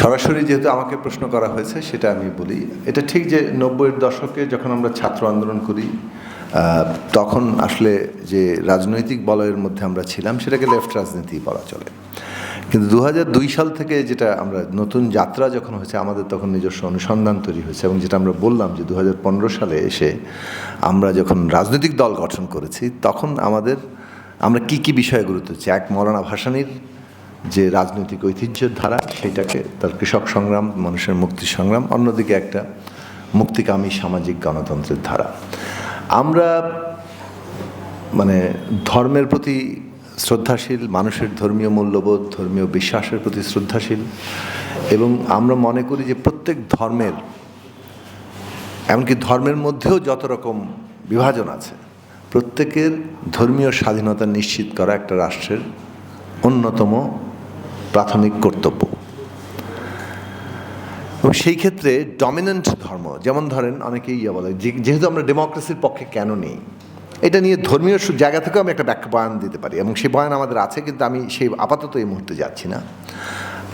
সরাসরি যেহেতু আমাকে প্রশ্ন করা হয়েছে, সেটা আমি বলি। এটা ঠিক যে নব্বইয়ের দশকে যখন আমরা ছাত্র আন্দোলন করি তখন আসলে যে রাজনৈতিক বলয়ের মধ্যে আমরা ছিলাম, সেটাকে লেফট রাজনীতি বলা চলে। কিন্তু দু সাল থেকে যেটা আমরা নতুন যাত্রা যখন হয়েছে, আমাদের তখন নিজস্ব অনুসন্ধান তৈরি হয়েছে এবং যেটা আমরা বললাম যে দু হাজার পনেরো সালে এসে আমরা যখন রাজনৈতিক দল গঠন করেছি, তখন আমাদের, আমরা কি কি বিষয়ে গুরুত্ব দিচ্ছি? এক মৌলানা ভাসানির যে রাজনৈতিক ঐতিহ্যের ধারা, সেইটাকে তার কৃষক সংগ্রাম, মানুষের মুক্তি সংগ্রাম, অন্যদিকে একটা মুক্তিকামী সামাজিক গণতন্ত্রের ধারা। আমরা মানে ধর্মের প্রতি শ্রদ্ধাশীল, মানুষের ধর্মীয় মূল্যবোধ, ধর্মীয় বিশ্বাসের প্রতি শ্রদ্ধাশীল, এবং আমরা মনে করি যে প্রত্যেক ধর্মের, এমনকি ধর্মের মধ্যেও যত রকম বিভাজন আছে, প্রত্যেকের ধর্মীয় স্বাধীনতা নিশ্চিত করা একটা রাষ্ট্রের অন্যতম প্রাথমিক কর্তব্য। এবং সেই ক্ষেত্রে ডমিনেন্ট ধর্ম, যেমন ধরেন অনেকেই ইয়ে বলে যেহেতু আমরা ডেমোক্রেসির পক্ষে কেন নেই, এটা নিয়ে ধর্মীয় জায়গা থেকেও আমি একটা ব্যাখ্যা বয়ান দিতে পারি। এবং সেই বয়ান আমাদের আছে, কিন্তু আমি সেই আপাতত এই মুহূর্তে যাচ্ছি না।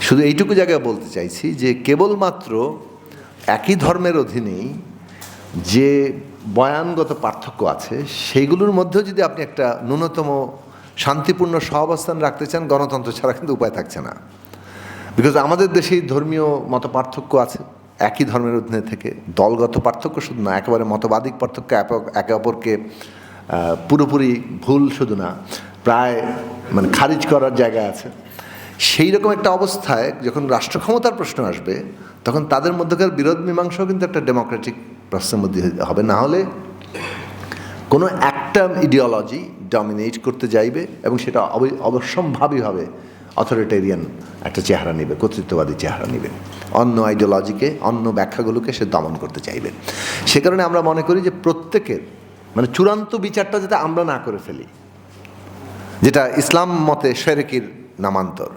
শুধু এইটুকু জায়গায় বলতে চাইছি যে, কেবলমাত্র একই ধর্মের অধীনেই যে বয়ানগত পার্থক্য আছে, সেইগুলোর মধ্যেও যদি আপনি একটা ন্যূনতম শান্তিপূর্ণ সহাবস্থান রাখতে চান, গণতন্ত্র ছাড়া কিন্তু উপায় থাকছে না। বিকজ আমাদের দেশেই ধর্মীয় মত পার্থক্য আছে, একই ধর্মের অধীনে থেকে। দলগত পার্থক্য শুধু না, একেবারে মতবাদিক পার্থক্য একে- অপরকে পুরোপুরি ভুল শুধু না, প্রায় মানে খারিজ করার জায়গা আছে। সেই রকম একটা অবস্থায় যখন রাষ্ট্র ক্ষমতার প্রশ্ন আসবে, তখন তাদের মধ্যকার বিরোধ মীমাংসাও কিন্তু একটা ডেমোক্রেটিক প্রশ্নের মধ্যে হবে। না হলে কোনো একটা ইডিওলজি ডমিনেট করতে যাইবে এবং সেটা অব- অবশ্যম্ভাবীভাবে অথরিটেরিয়ান একটা চেহারা নেবে, কর্তৃত্ববাদী চেহারা নেবে। অন্য আইডিওলজিকে অন্য ব্যাখ্যাগুলোকে সে দমন করতে চাইবে। সে কারণে আমরা মনে করি যে প্রত্যেকের মানে চূড়ান্ত বিচারটা যাতে আমরা না করে ফেলি, যেটা ইসলাম মতে শেরেকির নামান্তর।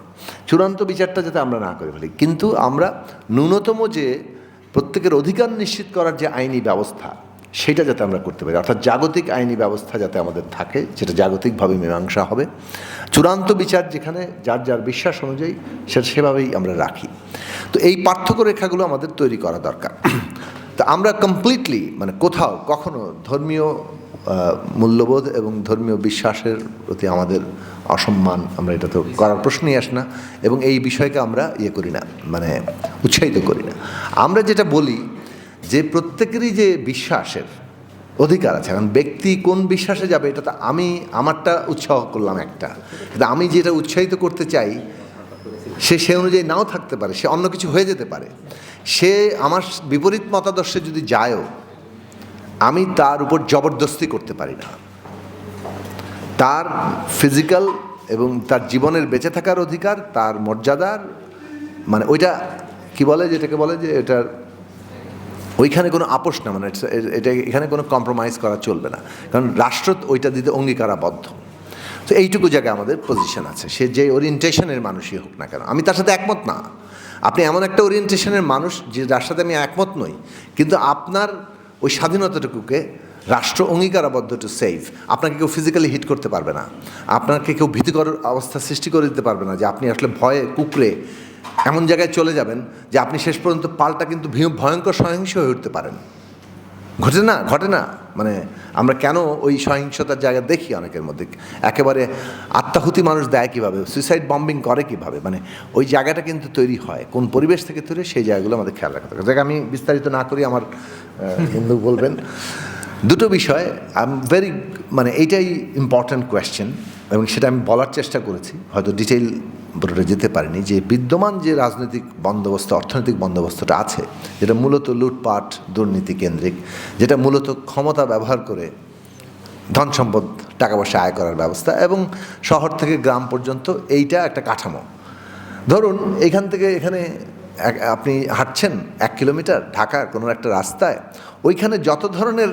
চূড়ান্ত বিচারটা যাতে আমরা না করে ফেলি। কিন্তু আমরা ন্যূনতম যে প্রত্যেকের অধিকার নিশ্চিত করার যে আইনি ব্যবস্থা সেটা যাতে আমরা করতে পারি। অর্থাৎ জাগতিক আইনি ব্যবস্থা যাতে আমাদের থাকে যেটা জাগতিকভাবে মীমাংসা হবে। চূড়ান্ত বিচার যেখানে যার যার বিশ্বাস অনুযায়ী সেটা সেভাবেই আমরা রাখি। তো এই পার্থক্য রেখাগুলো আমাদের তৈরি করা দরকার। তো আমরা কমপ্লিটলি মানে কোথাও কখনো ধর্মীয় মূল্যবোধ এবং ধর্মীয় বিশ্বাসের প্রতি আমাদের অসম্মান আমরা এটা তো করার প্রশ্নই আসে না এবং এই বিষয়কে আমরা ইয়ে করি না মানে উৎসাহিত করি না। আমরা যেটা বলি যে প্রত্যেকেরই যে বিশ্বাসের অধিকার আছে, এখন ব্যক্তি কোন বিশ্বাসে যাবে, এটা তো আমি, আমারটা উৎসাহ করলাম একটা। কিন্তু আমি যেটা উৎসাহিত করতে চাই, সে সে অনুযায়ী নাও থাকতে পারে, সে অন্য কিছু হয়ে যেতে পারে। সে আমার বিপরীত মতাদর্শে যদি যায়ও, আমি তার উপর জবরদস্তি করতে পারি না। তার ফিজিক্যাল এবং তার জীবনের বেঁচে থাকার অধিকার, তার মর্যাদার মানে ওইটা, কি বলে, যেটাকে বলে যে, এটার ওইখানে কোনো আপোষ না মানে এটা এখানে কোনো কম্প্রোমাইজ করা চলবে না। কারণ রাষ্ট্র ওইটা দিতে অঙ্গীকারাবদ্ধ। তো এইটুকু জায়গায় আমাদের পজিশন আছে। সে যে ওরিয়েন্টেশনের মানুষই হোক না কেন। আমি তার সাথে একমত না। আপনি এমন একটা ওরিয়েন্টেশনের মানুষ যে যার সাথে আমি একমত নই, কিন্তু আপনার ওই স্বাধীনতাটুকুকে রাষ্ট্র অঙ্গীকারাবদ্ধ টু সেভ আপনাকে কেউ ফিজিক্যালি হিট করতে পারবে না। আপনাকে কেউ ভীতিকর অবস্থা সৃষ্টি করে দিতে পারবে না যে আপনি আসলে ভয়ে কুকরে এমন জায়গায় চলে যাবেন যে আপনি শেষ পর্যন্ত পাল্টা কিন্তু ভয়ঙ্কর সহিংস হয়ে উঠতে পারেন। ঘটে না ঘটে না। মানে আমরা কেন ওই সহিংসতার জায়গা দেখি অনেকের মধ্যে? একেবারে আত্মাহুতি মানুষ দেয় কীভাবে? সুইসাইড বম্বিং করে কীভাবে? মানে ওই জায়গাটা কিন্তু তৈরি হয়। কোন পরিবেশ থেকে তৈরি সেই জায়গাগুলো আমাদের খেয়াল রাখতে হবে জায়গা আমি বিস্তারিত না করি, আমার হিন্দু বলবেন। দুটো বিষয়। আই এম ভেরি মানে এইটাই ইম্পর্ট্যান্ট কোয়েশ্চেন এবং সেটা আমি বলার চেষ্টা করেছি। হয়তো ডিটেইল বলে যেতে পারেনি, যে বিদ্যমান যে রাজনৈতিক বন্দোবস্ত, অর্থনৈতিক বন্দোবস্তটা আছে, যেটা মূলত লুটপাট, দুর্নীতি কেন্দ্রিক, যেটা মূলত ক্ষমতা ব্যবহার করে ধন সম্পদ, টাকা পয়সা আয় করার ব্যবস্থা এবং শহর থেকে গ্রাম পর্যন্ত এইটা একটা কাঠামো। ধরুন, এখান থেকে এখানে আপনি হাঁটছেন এক কিলোমিটার ঢাকার কোনো একটা রাস্তায়, ওইখানে যত ধরনের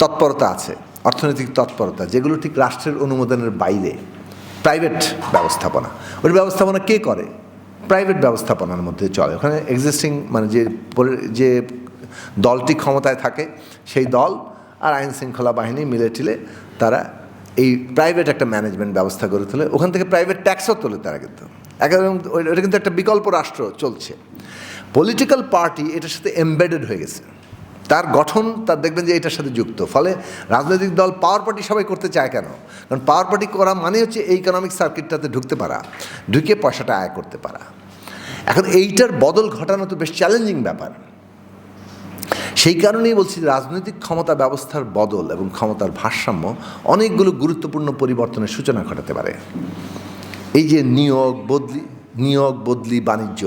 তৎপরতা আছে, অর্থনৈতিক তৎপরতা, যেগুলো ঠিক রাষ্ট্রের অনুমোদনের বাইরে প্রাইভেট ব্যবস্থাপনা। ওই ব্যবস্থাপনা কে করে? প্রাইভেট ব্যবস্থাপনার মধ্যে চলে। ওখানে এক্সিস্টিং মানে যে যে দলটি ক্ষমতায় থাকে, সেই দল আর আইন শৃঙ্খলা বাহিনী মিলে টিলে তারা এই প্রাইভেট একটা ম্যানেজমেন্ট ব্যবস্থা করে তোলে। ওখান থেকে প্রাইভেট ট্যাক্সও তোলে তারা কিন্তু। একদম ওটা কিন্তু একটা বিকল্প রাষ্ট্র চলছে। পলিটিক্যাল পার্টি এটার সাথে এমবেডেড হয়ে গেছে। তার গঠন, তার দেখবেন যে এটার সাথে যুক্ত। ফলে রাজনৈতিক দল পাওয়ার পার্টি সবাই করতে চায় কেন? কারণ পাওয়ার পার্টি করা মানে হচ্ছে এই ইকোনমিক সার্কিটটাতে ঢুকতে পারা, ঢুকে পয়সাটা আয় করতে পারা। এখন এইটার বদল ঘটানো তো বেশ চ্যালেঞ্জিং ব্যাপার। সেই কারণেই বলছি রাজনৈতিক ক্ষমতা ব্যবস্থার বদল এবং ক্ষমতার ভারসাম্য অনেকগুলো গুরুত্বপূর্ণ পরিবর্তনের সূচনা ঘটাতে পারে। এই যে নিয়োগ বদলি নিয়োগ বদলি বাণিজ্য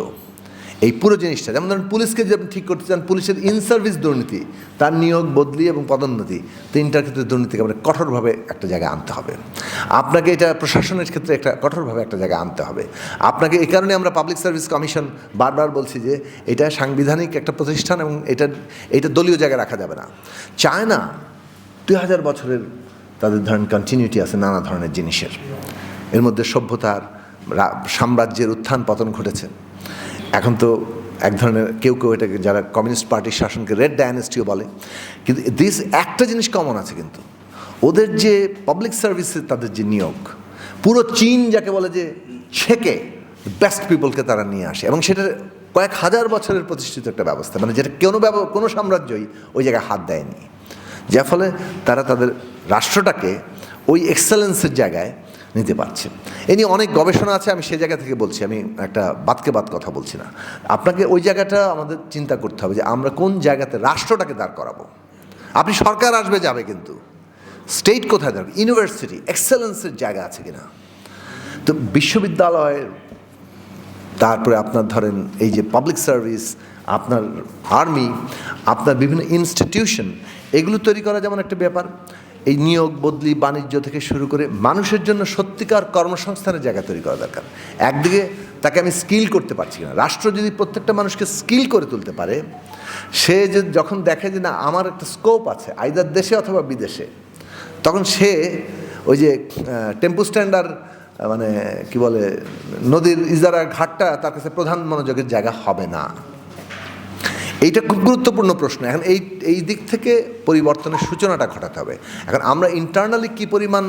এই পুরো জিনিসটা, যেমন ধরুন পুলিশকে যে ঠিক করতে চান, পুলিশের ইন সার্ভিস দুর্নীতি, তার নিয়োগ, বদলি এবং পদোন্নতি, তিনটার ক্ষেত্রে দুর্নীতিকে আমরা কঠোরভাবে একটা জায়গায় আনতে হবে। আপনাকে এটা প্রশাসনের ক্ষেত্রে একটা কঠোরভাবে একটা জায়গায় আনতে হবে। আপনাকে এই কারণে আমরা পাবলিক সার্ভিস কমিশন বারবার বলছি যে, এটা সাংবিধানিক একটা প্রতিষ্ঠান এবং এটা এটা দলীয় জায়গায় রাখা যাবে না। চায় না দুই হাজার বছরের তাদের ধরেন কন্টিনিউটি আছে নানা ধরনের জিনিসের। এর মধ্যে সভ্যতার সাম্রাজ্যের উত্থান, পতন ঘটেছে। এখন তো এক ধরনের কেউ কেউ এটাকে যারা কমিউনিস্ট পার্টির শাসনকে রেড ডায়নেস্টিও বলে, কিন্তু দিস একটা জিনিস কমন আছে কিন্তু। ওদের যে পাবলিক সার্ভিসে তাদের যে নিয়োগ, পুরো চীন যাকে বলে যে ছেকে বেস্ট পিপলকে তারা নিয়ে আসে, এবং সেটা কয়েক হাজার বছরের প্রতিষ্ঠিত একটা ব্যবস্থা মানে যেটা কোনো কোনো সাম্রাজ্যই ওই জায়গায় হাত দেয়নি। যার ফলে তারা তাদের রাষ্ট্রটাকে ওই এক্সেলেন্সের জায়গায় নিতে পারছে। এ নিয়ে অনেক গবেষণা আছে, আমি সেই জায়গা থেকে বলছি, আমি একটা বাদকে বাদ কথা বলছি না। আপনাকে ওই জায়গাটা আমাদের চিন্তা করতে হবে যে আমরা কোন জায়গাতে রাষ্ট্রটাকে দাঁড় করাবো। আপনি সরকার আসবে, যাবে কিন্তু। স্টেট কোথায় দাঁড়াবে ইউনিভার্সিটি এক্সেলেন্সের জায়গা আছে কিনা? তো বিশ্ববিদ্যালয়ের তারপরে আপনার ধরেন এই যে পাবলিক সার্ভিস আপনার আর্মি আপনার বিভিন্ন ইনস্টিটিউশন এগুলো তৈরি করা যেমন একটা ব্যাপার। এই নিয়োগ, বদলি, বাণিজ্য থেকে শুরু করে মানুষের জন্য সত্যিকার কর্মসংস্থানের জায়গা তৈরি করা দরকার। একদিকে তাকে আমি স্কিল করতে পারছি না। রাষ্ট্র যদি প্রত্যেকটা মানুষকে স্কিল করে তুলতে পারে, সে যে যখন দেখে যে না, আমার একটা স্কোপ আছে আইদার দেশে অথবা বিদেশে, তখন সে ওই যে টেম্পু স্ট্যান্ডার মানে কি বলে, নদীর ইজারা ঘাটটা তার কাছে প্রধান মনোযোগের জায়গা হবে না। এইটা খুব গুরুত্বপূর্ণ প্রশ্ন। এখন এই এই দিক থেকে পরিবর্তনের সূচনাটা ঘটাতে হবে। এখন আমরা ইন্টারনালি কি পরিমাণ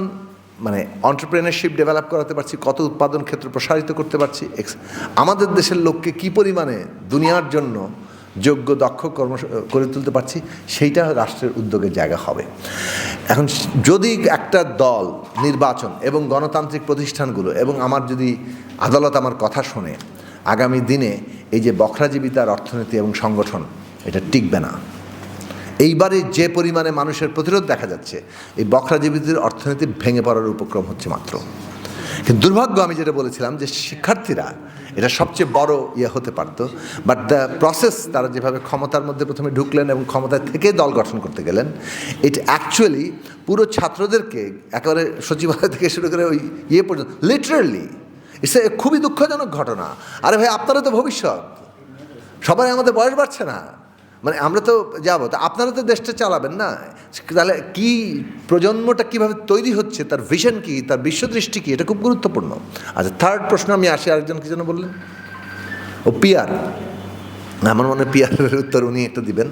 মানে অন্টারপ্রেনারশিপ ডেভেলপ করাতে পারছি, কত উৎপাদন ক্ষেত্র প্রসারিত করতে পারছি আমাদের দেশের লোককে কি পরিমাণে দুনিয়ার জন্য যোগ্য, দক্ষ কর্ম, করে তুলতে পারছি, সেইটা রাষ্ট্রের উদ্যোগের জায়গা হবে। এখন যদি একটা দল, নির্বাচন এবং গণতান্ত্রিক প্রতিষ্ঠানগুলো এবং আমার যদি আদালত আমার কথা শোনে আগামী দিনে এই যে বখরাজীবিতার অর্থনীতি এবং সংগঠন, এটা টিকবে না। এইবারে যে পরিমাণে মানুষের প্রতিরোধ দেখা যাচ্ছে, এই বখরাজীবিতার অর্থনীতি ভেঙে পড়ার উপক্রম হচ্ছে মাত্র। কিন্তু দুর্ভাগ্য আমি যেটা বলেছিলাম যে শিক্ষার্থীরা, এটা সবচেয়ে বড় ইয়ে হতে পারত বাট দ্য প্রসেস তারা যেভাবে ক্ষমতার মধ্যে প্রথমে ঢুকলেন এবং ক্ষমতা থেকে দল গঠন করতে গেলেন এটা অ্যাকচুয়ালি পুরো ছাত্রদেরকে, একেবারে সচিবালয় থেকে শুরু করে ওই ইয়ে পর্যন্ত লিটারেলি ইটস এ খুবই দুঃখজনক ঘটনা। আরে ভাই আপনারা তো ভবিষ্যৎ। সবাই আমাদের বয়স বাড়ছে না। মানে আমরা তো যাব, তা আপনারা তো দেশটা চালাবেন না। তাহলে কি প্রজন্মটা কীভাবে তৈরি হচ্ছে, তার ভিশন কি, তার বিশ্বদৃষ্টি কি, এটা খুব গুরুত্বপূর্ণ। আচ্ছা থার্ড প্রশ্ন আমি আসি, আরেকজন কি যেন বললেন? ও পিয়ার। আমার মনে পিয়ারের উত্তর উনি একটা দিবেন।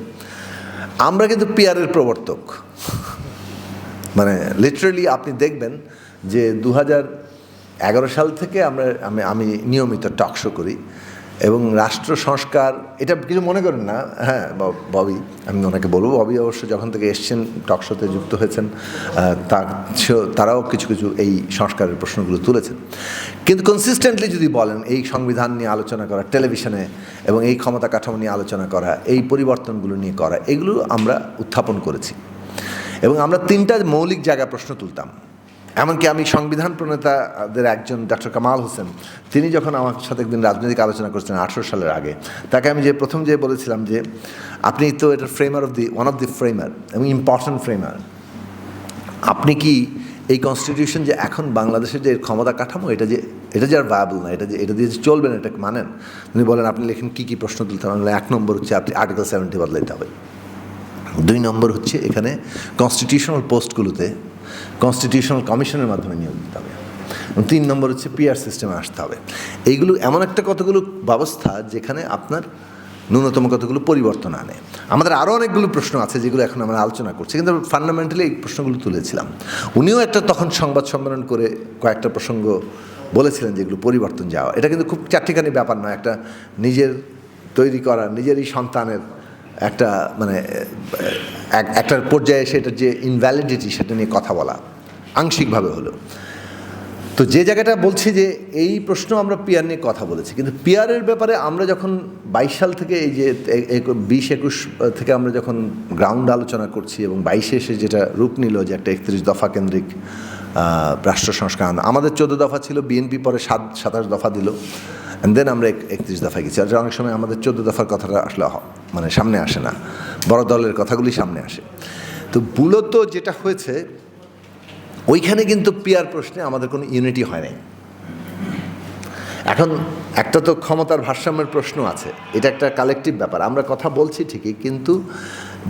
আমরা কিন্তু পিয়ারের প্রবর্তক। মানে লিটারেলি আপনি দেখবেন যে দু হাজার এগারো সাল থেকে আমরা, আমি আমি নিয়মিত টক শো করি এবং রাষ্ট্র সংস্কার, এটা কিছু মনে করেন না? হ্যাঁ ববি, আমি ওনাকে বলব। ববি অবশ্য যখন থেকে এসছেন, টক শোতে যুক্ত হয়েছেন তারাও কিছু কিছু এই সংস্কারের প্রশ্নগুলো তুলেছেন। কিন্তু কনসিস্টেন্টলি যদি বলেন, এই সংবিধান নিয়ে আলোচনা করা টেলিভিশনে এবং এই ক্ষমতা কাঠামো নিয়ে আলোচনা করা, এই পরিবর্তনগুলো নিয়ে করা, এগুলো আমরা উত্থাপন করেছি। এবং আমরা তিনটা মৌলিক জায়গা প্রশ্ন তুলতাম। এমনকি আমি সংবিধান প্রণেতাদের একজন ডক্টর কামাল হোসেন, তিনি যখন আমার সাথে একদিন রাজনৈতিক আলোচনা করছেন আঠেরো সালের আগে, তাকে আমি যে প্রথম যে বলেছিলাম যে, আপনি তো এটার framer of the one of the framer এবং ইম্পর্ট্যান্ট ফ্রেমার আপনি কি এই কনস্টিটিউশন যে এখন বাংলাদেশের যে ক্ষমতা কাঠামো, এটা যে এটা যে আর ভায়াবল না, এটা যে, এটা দিয়ে যে চলবে না এটা মানেন? উনি বলেন, আপনি লেখেন কী কী প্রশ্ন তুলতে হবে? এক নম্বর হচ্ছে আপনি আর্টিকেল সেভেন্টি বদলাইতে হবে। দুই নম্বর হচ্ছে এখানে কনস্টিটিউশনাল পোস্টগুলোতে কনস্টিটিউশনাল কমিশনের মাধ্যমে নিয়োগ দিতে হবে। এবং তিন নম্বর হচ্ছে পিআর সিস্টেমে আসতে হবে। এইগুলো এমন একটা কতগুলো ব্যবস্থা যেখানে আপনার ন্যূনতম কতগুলো পরিবর্তন আনে। আমাদের আরও অনেকগুলো প্রশ্ন আছে যেগুলো এখন আমরা আলোচনা করছি, কিন্তু ফান্ডামেন্টালি এই প্রশ্নগুলো তুলেছিলাম। উনিও একটা তখন সংবাদ সম্মেলন করে কয়েকটা প্রসঙ্গ বলেছিলেন যেগুলো পরিবর্তন যাওয়া। এটা কিন্তু খুব চারটিখানি ব্যাপার নয়, একটা নিজের তৈরি করা, নিজেরই সন্তানের একটা মানে এক- একটা পর্যায়ে সেটার যে ইনভ্যালিডিটি সেটা নিয়ে কথা বলা আংশিকভাবে হলো। তো যে জায়গাটা বলছি যে এই প্রশ্ন আমরা পিয়ার নিয়ে কথা বলেছি, কিন্তু পিয়ারের ব্যাপারে আমরা যখন বাইশ সাল থেকে এই যে বিশ একুশ থেকে আমরা যখন গ্রাউন্ড আলোচনা করছি এবং বাইশে এসে যেটা রূপ নিল যে একটা একত্রিশ দফা কেন্দ্রিক রাষ্ট্র সংস্কার, আমাদের চোদ্দ দফা ছিল, বিএনপি পরে সাত, সাতাশ দফা দিল। অ্যান্ড দেন আমরা একত্রিশ দফায় গেছি। আর অনেক সময় আমাদের চোদ্দ দফার কথাটা আসলে মানে সামনে আসে না। বড় দলের কথাগুলি সামনে আসে। তো মূলত যেটা হয়েছে, ওইখানে কিন্তু পিয়ার প্রশ্নে আমাদের কোনো ইউনিটি হয় নাই। এখন একটা তো ক্ষমতার ভারসাম্যের প্রশ্ন আছে। এটা একটা কালেকটিভ ব্যাপার। আমরা কথা বলছি ঠিকই, কিন্তু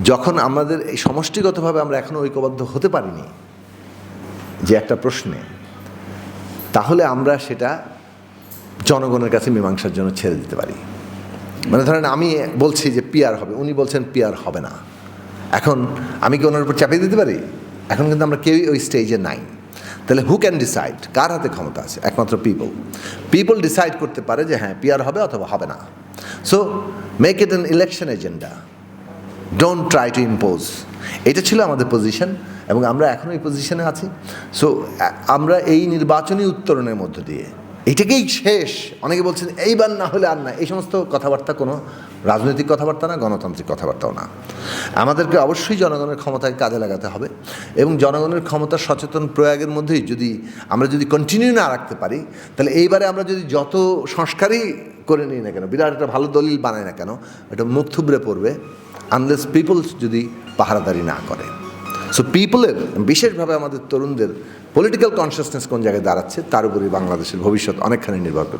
যখন আমাদের এই সমষ্টিগতভাবে আমরা এখনও ঐক্যবদ্ধ হতে পারিনি, যে একটা প্রশ্নে, তাহলে আমরা সেটা জনগণের কাছে মীমাংসার জন্য ছেড়ে দিতে পারি। মানে ধরেন আমি বলছি যে পিয়ার হবে, উনি বলছেন পিয়ার হবে না। এখন আমি কি ওনার উপর চাপিয়ে দিতে পারি? এখন কিন্তু আমরা কেউই ওই স্টেজে নাই। তাহলে হু ক্যান ডিসাইড কার হাতে ক্ষমতা আছে? একমাত্র পিপল পিপল ডিসাইড করতে পারে যে হ্যাঁ পিয়ার হবে অথবা হবে না। So make it an election agenda don't try to impose এটা ছিল আমাদের পজিশন এবং আমরা এখনও এই পজিশনে আছি। সো আমরা এই নির্বাচনী উত্তরণের মধ্য দিয়ে এটাকেই শেষ। অনেকে বলছেন, এইবার না হলে আর না। এই সমস্ত কথাবার্তা কোনো রাজনৈতিক কথাবার্তা না, গণতান্ত্রিক কথাবার্তাও না। আমাদেরকে অবশ্যই জনগণের ক্ষমতাকে কাজে লাগাতে হবে এবং জনগণের ক্ষমতা সচেতন প্রয়োগের মধ্যেই যদি আমরা যদি কন্টিনিউ না রাখতে পারি, তাহলে এইবারে আমরা যদি যত সংস্কারই করে নিই না কেন, বিরাট একটা ভালো দলিল বানাই না কেন এটা মুখ থুবড়ে পড়বে আনলেস পিপলস যদি পাহারাদারি না করে। সো পিপলের বিশেষভাবে আমাদের তরুণদের পলিটিক্যাল কনসিয়াসনেস কোন জায়গায় দাঁড়াচ্ছে, তার উপরে বাংলাদেশের ভবিষ্যৎ অনেকখানি নির্ভর করছে।